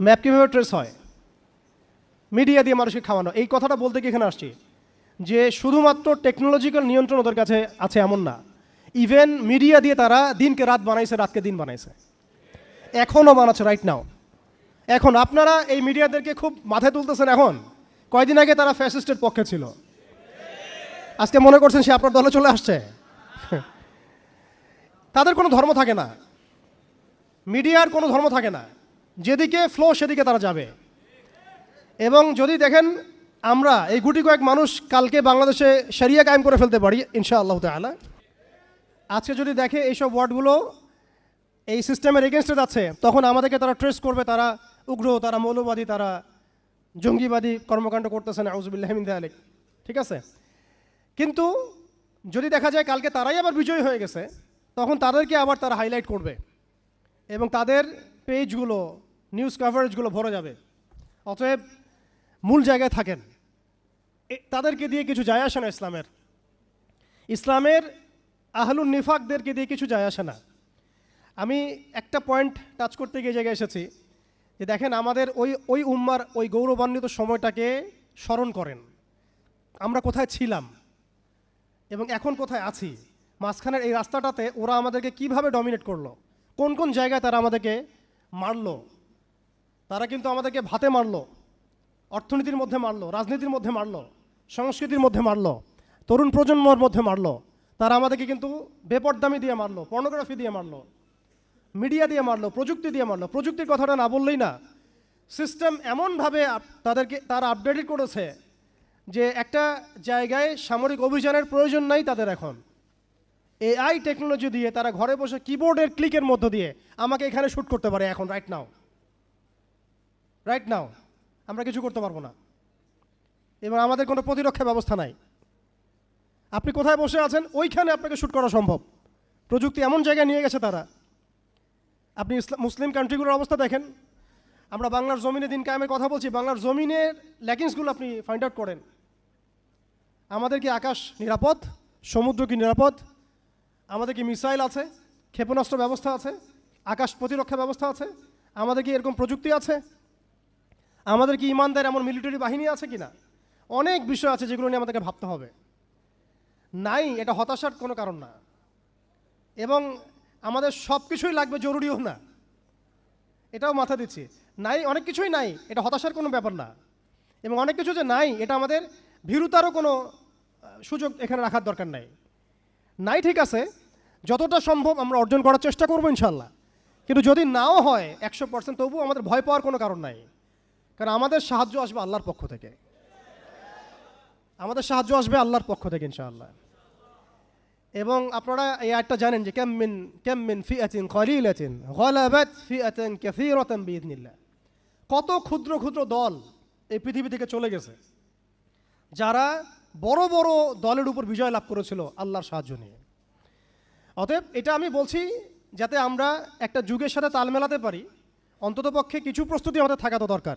Map কীভাবে trace হয়? Media দিয়ে মানুষকে খাওয়ানো। এই কথাটা বলতে কি এখানে আসছি যে শুধুমাত্র টেকনোলজিক্যাল নিয়ন্ত্রণ ওদের কাছে আছে এমন না। ইভেন মিডিয়া দিয়ে তারা দিনকে রাত বানাইছে, রাতকে দিন বানাইছে। এখনও বানাচ্ছে রাইট নাও এখন আপনারা এই মিডিয়াদেরকে খুব মাথায় তুলতেছেন এখন। কয়দিন আগে তারা ফ্যাসিস্টের পক্ষে ছিল। আজকে মনে করছেন সে আপনার দলে চলে আসছে। তাদের কোনো ধর্ম থাকে না। মিডিয়ার কোনো ধর্ম থাকে না। যেদিকে ফ্লো সেদিকে তারা যাবে। এবং যদি দেখেন, আমরা এই গুটি কয়েক মানুষ কালকে বাংলাদেশে সারিয়া কায়েম করে ফেলতে পারি ইনশা আল্লাহ তালা আজকে যদি দেখে এইসব ওয়ার্ডগুলো এই সিস্টেমের এগেনস্টে যাচ্ছে, তখন আমাদেরকে তারা ট্রেস করবে, তারা উগ্র, তারা মৌলবাদী, তারা জঙ্গিবাদী কর্মকাণ্ড করতেছে না আউজুবিল্লাহমিন আলিক ঠিক আছে? কিন্তু যদি দেখা যায় কালকে তারাই আবার বিজয়ী হয়ে গেছে, তখন তাদেরকে আবার তারা হাইলাইট করবে। এবং তাদের পেজগুলো নিউজ কভারেজগুলো ভরে যাবে। অতএব মূল জায়গায় থাকেন। তাদেরকে দিয়ে কিছু যায় আসে না ইসলামের। ইসলামের আহলুন নিফাকদেরকে দিয়ে কিছু যায় আসে না। আমি একটা পয়েন্ট টাচ করতে গিয়ে জায়গায় এসেছি যে দেখেন আমাদের ওই ওই উম্মার ওই গৌরবান্বিত সময়টাকে স্মরণ করেন। আমরা কোথায় ছিলাম এবং এখন কোথায় আছি? মাঝখানের এই রাস্তাটাতে ওরা আমাদেরকে কীভাবে ডমিনেট করল? কোন কোন জায়গায় তারা আমাদেরকে মারলো? তারা কিন্তু আমাদেরকে ভাতে মারলো, অর্থনীতির মধ্যে মারলো, রাজনীতির মধ্যে মারলো, সংস্কৃতির মধ্যে মারলো, তরুণ প্রজন্মর মধ্যে মারলো, তারা আমাদেরকে কিন্তু বেপরদামি দিয়ে মারলো, পর্নোগ্রাফি দিয়ে মারলো, মিডিয়া দিয়ে মারলো, প্রযুক্তি দিয়ে মারলো। প্রযুক্তির কথাটা না বললেই না। সিস্টেম এমনভাবে তাদেরকে তারা আপডেটেড করেছে যে একটা জায়গায় সামরিক অভিযানের প্রয়োজন নাই তাদের এখন। এআই টেকনোলজি দিয়ে তারা ঘরে বসে কিবোর্ডের ক্লিকের মধ্য দিয়ে আমাকে এখানে শ্যুট করতে পারে এখন রাইট নাও রাইট নাও আমরা কিছু করতে পারব না। এবার আমাদের কোনো প্রতিরক্ষা ব্যবস্থা নাই। আপনি কোথায় বসে আছেন? ওইখানে আপনাকে শ্যুট করা সম্ভব। প্রযুক্তি এমন জায়গায় নিয়ে গেছে তারা। আপনি ইসলাম মুসলিম কান্ট্রিগুলোর অবস্থা দেখেন। আমরা বাংলার জমিনে দিন কায়েমের কথা বলছি। বাংলার জমিনের ল্যাকিংসগুলো আপনি ফাইন্ড আউট করেন। আমাদের কি আকাশ নিরাপদ? সমুদ্র কি নিরাপদ? আমাদের কি মিসাইল আছে? ক্ষেপণাস্ত্র ব্যবস্থা আছে? আকাশ প্রতিরক্ষা ব্যবস্থা আছে? আমাদের কি এরকম প্রযুক্তি আছে? আমাদের কি ইমানদার এমন মিলিটারি বাহিনী আছে কি না অনেক বিষয় আছে যেগুলো নিয়ে আমাদেরকে ভাবতে হবে। নাই, এটা হতাশার কোনো কারণ না। এবং আমাদের সব কিছুই লাগবে জরুরিও না। এটাও মাথা দিচ্ছি। নাই, অনেক কিছুই নাই, এটা হতাশার কোনো ব্যাপার না। এবং অনেক কিছু যে নাই, এটা আমাদের ভীরুতারও কোনো সুযোগ এখানে রাখার দরকার নাই। নাই ঠিক আছে, যতটা সম্ভব আমরা অর্জন করার চেষ্টা করব ইনশাল্লাহ। কিন্তু যদি নাও হয় একশো পার্সেন্ট তবুও আমাদের ভয় পাওয়ার কোনো কারণ নাই। কারণ আমাদের সাহায্য আসবে আল্লাহর পক্ষ থেকে। আমাদের সাহায্য আসবে আল্লাহর পক্ষ থেকে ইনশাআল্লাহ। এবং আপনারা এই আয়টা জানেন যে কেম মিন কেম মিন ফিআতিন কলিলাতিন গলাবাত ফিআতান কাসীরাতান বিইذنিল্লাহ কত ক্ষুদ্র ক্ষুদ্র দল এই পৃথিবী থেকে চলে গেছে, যারা বড় বড় দলের উপর বিজয় লাভ করেছিল আল্লাহর সাহায্য নিয়ে। অতএব এটা আমি বলছি যাতে আমরা একটা যুগের সাথে তাল মেলাতে পারি, অন্ততপক্ষে কিছু প্রস্তুতি আমাদের থাকা তো দরকার।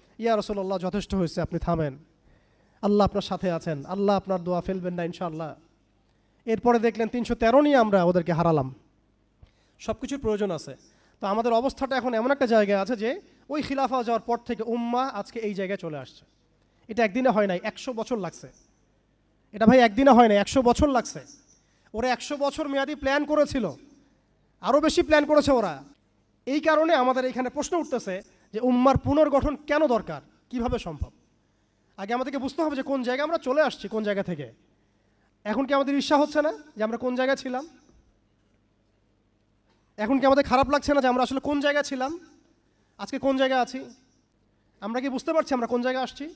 ইয়া রসুল্লাহ যথেষ্ট হয়েছে, আপনি থামেন। আল্লাহ আপনার সাথে আছেন। আল্লাহ আপনার দোয়া ফেলবেন না, ইনশাআল্লাহ। এরপরে দেখলেন তিনশো তেরো নিয়ে আমরা ওদেরকে হারালাম। সব কিছুর প্রয়োজন আছে। তো আমাদের অবস্থাটা এখন এমন একটা জায়গায় আছে যে, ওই খিলাফা যাওয়ার পর থেকে উম্মা আজকে এই জায়গায় চলে আসছে। এটা একদিনে হয় নাই, একশো বছর লাগছে। এটা ভাই একদিনে হয় নাই, একশো বছর লাগছে। ওরা একশো বছর মেয়াদি প্ল্যান করেছিল। আরও বেশি প্ল্যান করেছে ওরা। এই কারণে আমাদের এখানে প্রশ্ন উঠতেছে যে উম্মার পুনর্গঠন কেন দরকার? কীভাবে সম্ভব? আগে আমাদেরকে বুঝতে হবে যে কোন জায়গায় আমরা চলে আসছি, কোন জায়গা থেকে। এখন কি আমাদের ঈর্ষা হচ্ছে না যে আমরা কোন জায়গায় ছিলাম? এখন কি আমাদের খারাপ লাগছে না যে আমরা আসলে কোন জায়গায় ছিলাম? আজকে কোন জায়গায় আছি? আমরা কি বুঝতে পারছি আমরা কোন জায়গায় আসছি?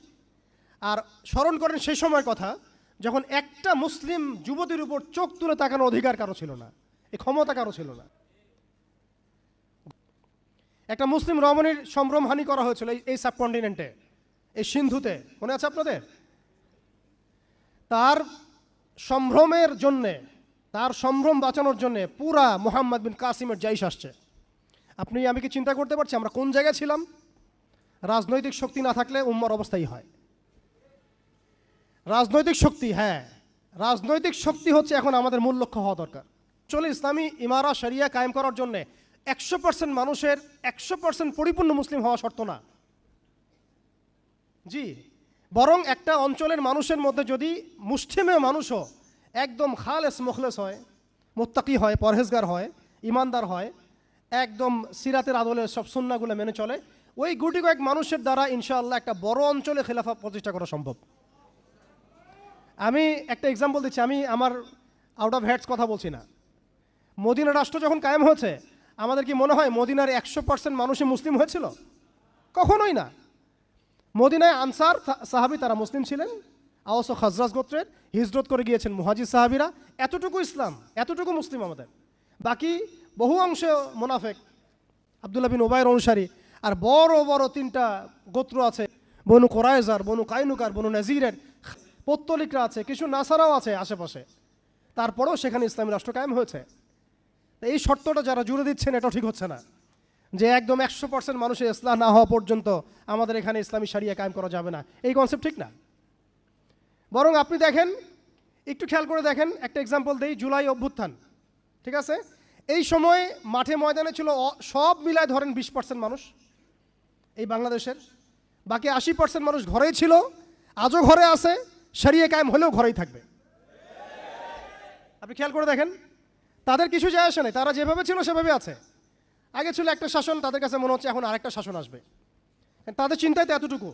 আর স্মরণ করেন সেই সময়ের কথা, যখন একটা মুসলিম যুবতীর উপর চোখ তুলে তাকানোর অধিকার কারও ছিল না। এই ক্ষমতা কারও ছিল না। একটা মুসলিম রমণীর সম্ভ্রমহানি করা হয়েছিল এই- সাবকন্টিনেন্টে, এই সিন্ধুতে। মনে আছে আপনাদের? তার সম্ভ্রমের জন্যে, তার সম্ভ্রম বাঁচানোর জন্যে পুরা মোহাম্মদ বিন কাসিমের জাইশ আসছে। আপনি, আমি কি চিন্তা করতে পারছি আমরা কোন জায়গায় ছিলাম? রাজনৈতিক শক্তি না থাকলে উম্মার অবস্থাই হয়। রাজনৈতিক শক্তি হ্যাঁ। রাজনৈতিক শক্তি হচ্ছে এখন আমাদের মূল লক্ষ্য হওয়া দরকার। চলে ইসলামী ইমারা, শরিয়া কায়েম করার জন্যে একশো পার্সেন্ট মানুষের একশো পার্সেন্ট পরিপূর্ণ মুসলিম হওয়া শর্ত না। জি। বরং একটা অঞ্চলের মানুষের মধ্যে যদি মুষ্টিমেয় মানুষও একদম খালেস মুখলেস হয়, মোত্তাকি হয়, পরহেজগার হয়, ইমানদার হয়, একদম সিরাতের আদলে সব সুন্নাগুলো মেনে চলে, ওই গুটি কয়েক মানুষের দ্বারা ইনশাআল্লাহ একটা বড় অঞ্চলে খেলাফা প্রতিষ্ঠা করা সম্ভব। আমি একটা এক্সাম্পল দিচ্ছি, আমি আমার আউট অফ হেডস কথা বলছি না। মদিনা রাষ্ট্র যখন কায়েম হয়েছে আমাদের কি মনে হয় মদিনার একশো পার্সেন্ট মানুষই মুসলিম হয়েছিল? কখনোই না। মদিনায় আনসার সাহাবি তারা মুসলিম ছিলেন। আওস খাজরাজ গোত্রের হিজরত করে গিয়েছেন মুহাজির সাহাবিরা। এতটুকু ইসলাম, এতটুকু মুসলিম আমাদের। বাকি বহু অংশ মোনাফেক, আবদুল্লাহ বিন ওবায়ের অনুসারী। আর বড় বড় তিনটা গোত্র আছে। বনু কোরাইজার, বনু কাইনুকার, বনু নাজিরের পত্তলিকরা আছে, কিছু নাসারাও আছে আশেপাশে। তারপরেও সেখানে ইসলামী রাষ্ট্র কায়েম হয়েছে। এই শর্তটা যারা জুড়ে দিচ্ছেন, এটাও ঠিক হচ্ছে না। যে একদম একশো পার্সেন্ট মানুষের ইসলাম না হওয়া পর্যন্ত আমাদের এখানে ইসলামী সারিয়া কায়েম করা যাবে না। এই কনসেপ্ট ঠিক না। বরং আপনি দেখেন, একটু খেয়াল করে দেখেন, একটা এক্সাম্পল দেই, জুলাই অভ্যুত্থান। ঠিক আছে? এই সময় মাঠে ময়দানে ছিল সব মিলায় ধরেন বিশ পার্সেন্ট মানুষ এই বাংলাদেশের। বাকি আশি পার্সেন্ট মানুষ ঘরেই ছিল, আজও ঘরে আছে সারিয়ে কায়েম হলেও ঘরেই থাকবে। আপনি খেয়াল করে দেখেন তাদের কিছু যায় আসে নাই, তারা যেভাবে ছিল সেভাবে আছে। আগে ছিল একটা শাসন, তাদের কাছে মনে হচ্ছে এখন আরেকটা শাসন আসবে। তাদের চিন্তায় তো এতটুকু,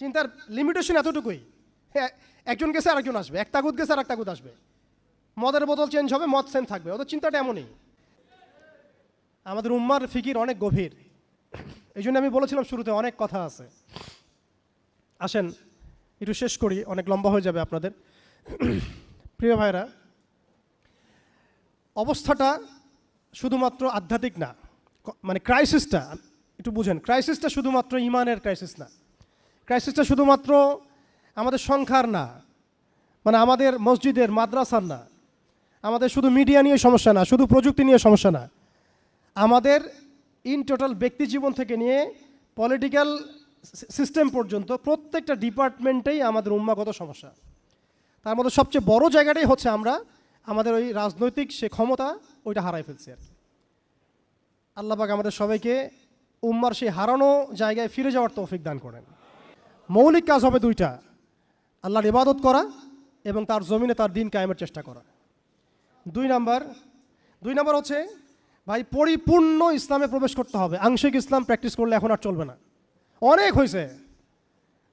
চিন্তার লিমিটেশন এতটুকুই। হ্যাঁ একজন গেছে, আরেকজন আসবে। এক তাগুদ গেছে আর এক তাগুদ আসবে। মদের বোতল চেঞ্জ হবে, মদ সেম থাকবে। ওদের চিন্তাটা এমনই। আমাদের উম্মার ফিকির অনেক গভীর। এই জন্য আমি বলেছিলাম শুরুতে অনেক কথা আছে। আসেন, একটু শেষ করি, অনেক লম্বা হয়ে যাবে আপনাদের। প্রিয় ভাইরা অবস্থাটা শুধুমাত্র আধ্যাত্মিক না মানে ক্রাইসিসটা একটু বুঝেন ক্রাইসিসটা শুধুমাত্র ইমানের ক্রাইসিস না। ক্রাইসিসটা শুধুমাত্র আমাদের সংখ্যার না মানে আমাদের মসজিদের, মাদ্রাসার না। আমাদের শুধু মিডিয়া নিয়ে সমস্যা না, শুধু প্রযুক্তি নিয়ে সমস্যা না। আমাদের ইন টোটাল ব্যক্তি জীবন থেকে নিয়ে পলিটিক্যাল সিস্টেম পর্যন্ত প্রত্যেকটা ডিপার্টমেন্টেই আমাদের উন্মাগত সমস্যা। তার মধ্যে সবচেয়ে বড় জায়গাটাই হচ্ছে আমরা আমাদের ওই রাজনৈতিক সে ক্ষমতা ওইটা হারাই ফেলছে আর কি। আল্লাহ পাক আমাদের সবাইকে উম্মার সেই হারানো জায়গায় ফিরে যাওয়ার তৌফিক দান করেন। মৌলিক কাজ হবে দুইটা, আল্লাহর ইবাদত করা এবং তার জমিনে তার দিন কায়েমের চেষ্টা করা। দুই নাম্বার দুই নাম্বার হচ্ছে, ভাই, পরিপূর্ণ ইসলামে প্রবেশ করতে হবে। আংশিক ইসলাম প্র্যাকটিস করলে এখন আর চলবে না। অনেক হয়েছে।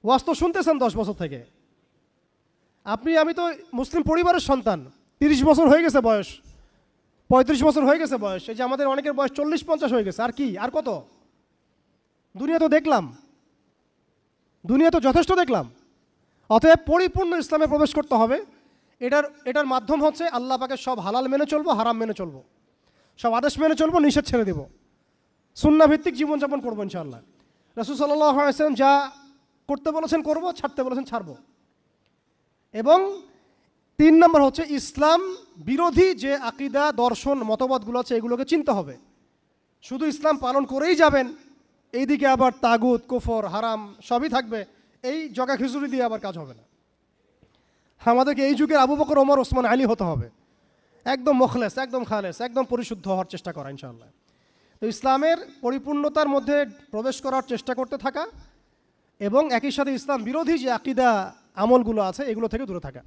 ওয়াজ তো শুনতেছেন দশ বছর থেকে। আপনি, আমি তো মুসলিম পরিবারের সন্তান। তিরিশ বছর হয়ে গেছে বয়স। পঁয়ত্রিশ বছর হয়ে গেছে বয়স। এই যে আমাদের অনেকের বয়স চল্লিশ পঞ্চাশ হয়ে গেছে। আর কি? আর কত? দুনিয়া তো দেখলাম। দুনিয়া তো যথেষ্ট দেখলাম। অতএব পরিপূর্ণ ইসলামে প্রবেশ করতে হবে। এটার এটার মাধ্যম হচ্ছে আল্লাহ পাকে সব হালাল মেনে চলবো, হারাম মেনে চলবো। সব আদেশ মেনে চলবো, নিষেধ ছেড়ে দেবো। সুন্না ভিত্তিক জীবনযাপন করব ইনশাআল্লাহ। রসুল সাল্লাম যা করতে বলেছেন করব, ছাড়তে বলেছেন ছাড়বো। এবং তিন নম্বর হচ্ছে ইসলাম বিরোধী যে আকিদা, দর্শন, মতবাদগুলো আছে, এগুলোকে চিনতে হবে। শুধু ইসলাম পালন করেই যাবেন, এইদিকে আবার তাগুত, কুফর, হারাম সবই থাকবে, এই জগা খিচুড়ি দিয়ে আবার কাজ হবে না। আমাদেরকে এই যুগের আবু বকর, ওমর, ওসমান, আলী হতে হবে। একদম মখলেস, একদম খালেস, একদম পরিশুদ্ধ হওয়ার চেষ্টা করা, ইনশাআল্লাহ। তো ইসলামের পরিপূর্ণতার মধ্যে প্রবেশ করার চেষ্টা করতে থাকা এবং একই সাথে ইসলাম বিরোধী যে আকিদা, আমলগুলো আছে, এগুলো থেকে দূরে থাকা।